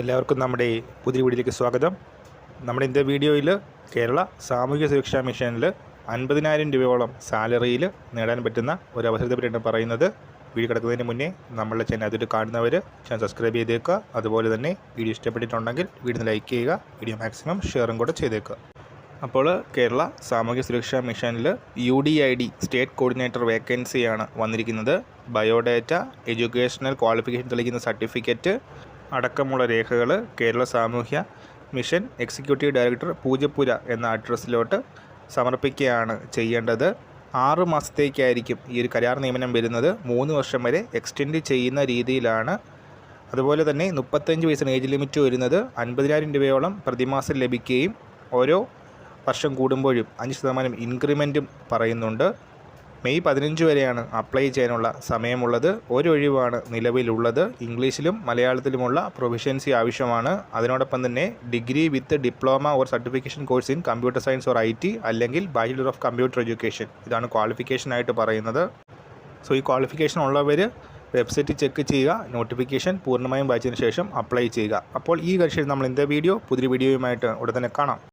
എല്ലാവർക്കും നമ്മുടെ പുതിയ വീഡിയോയിലേക്ക് സ്വാഗതം. നമ്മുടെ ഇന്നത്തെ വീഡിയോയിൽ കേരള സാമൂഹിക സുരക്ഷാ മിഷനിൽ അൻപതിനായിരം രൂപയോളം സാലറിയിൽ നേടാൻ പറ്റുന്ന ഒരു അവസരത്തെ പറ്റിയാണ് പറയുന്നത്. വീഡിയോ കിടക്കുന്നതിന് മുന്നേ നമ്മളെ ചാനൽ അതിൽ കാണുന്നവർ ചാനൽ സബ്സ്ക്രൈബ് ചെയ്തേക്കുക. അതുപോലെ തന്നെ വീഡിയോ ഇഷ്ടപ്പെട്ടിട്ടുണ്ടെങ്കിൽ വീഡിയോ ലൈക്ക് ചെയ്യുക വീഡിയോ മാക്സിമം ഷെയറും കൂടെ ചെയ്തേക്കുക. അപ്പോൾ കേരള സാമൂഹ്യ സുരക്ഷാ മിഷനിൽ U D I D state coordinator വേക്കൻസിയാണ് വന്നിരിക്കുന്നത്. ബയോഡേറ്റ എഡ്യൂക്കേഷണൽ ക്വാളിഫിക്കേഷൻ തെളിയിക്കുന്ന സർട്ടിഫിക്കറ്റ് അടക്കമുള്ള രേഖകൾ കേരള സാമൂഹ്യ മിഷൻ എക്സിക്യൂട്ടീവ് ഡയറക്ടർ പൂജപ്പുര എന്ന അഡ്രസ്സിലോട്ട് സമർപ്പിക്കുകയാണ് ചെയ്യേണ്ടത്. ആറ് മാസത്തേക്കായിരിക്കും ഈ ഒരു കരാർ നിയമനം വരുന്നത്. മൂന്ന് വർഷം വരെ എക്സ്റ്റെൻഡ് ചെയ്യുന്ന രീതിയിലാണ്. അതുപോലെ തന്നെ മുപ്പത്തഞ്ച് വയസ്സിന് ഏജ് ലിമിറ്റ് വരുന്നത് അൻപതിനായിരം രൂപയോളം പ്രതിമാസം ലഭിക്കുകയും ഓരോ വർഷം കൂടുമ്പോഴും അഞ്ച് ശതമാനം ഇൻക്രിമെന്റും പറയുന്നുണ്ട്. മെയ് പതിനഞ്ച് വരെയാണ് അപ്ലൈ ചെയ്യാനുള്ള സമയമുള്ളത്. ഒരു ഒഴിവാണ് നിലവിലുള്ളത്. ഇംഗ്ലീഷിലും മലയാളത്തിലുമുള്ള പ്രൊഫിഷ്യൻസി ആവശ്യമാണ്. അതിനോടൊപ്പം തന്നെ degree with diploma or certification course in computer science or I T അല്ലെങ്കിൽ ബാച്ചിലർ ഓഫ് കമ്പ്യൂട്ടർ എഡ്യൂക്കേഷൻ. ഇതാണ് ക്വാളിഫിക്കേഷനായിട്ട് പറയുന്നത്. സോ ഈ ക്വാളിഫിക്കേഷൻ ഉള്ളവർ വെബ്സൈറ്റ് ചെക്ക് ചെയ്യുക നോട്ടിഫിക്കേഷൻ പൂർണമായും വായിച്ചതിന് ശേഷം അപ്ലൈ ചെയ്യുക. അപ്പോൾ ഈ കക്ഷിയിൽ നമ്മൾ ഇന്നത്തെ വീഡിയോ പുതിയ വീഡിയോയുമായിട്ട് ഉടൻ തന്നെ കാണാം.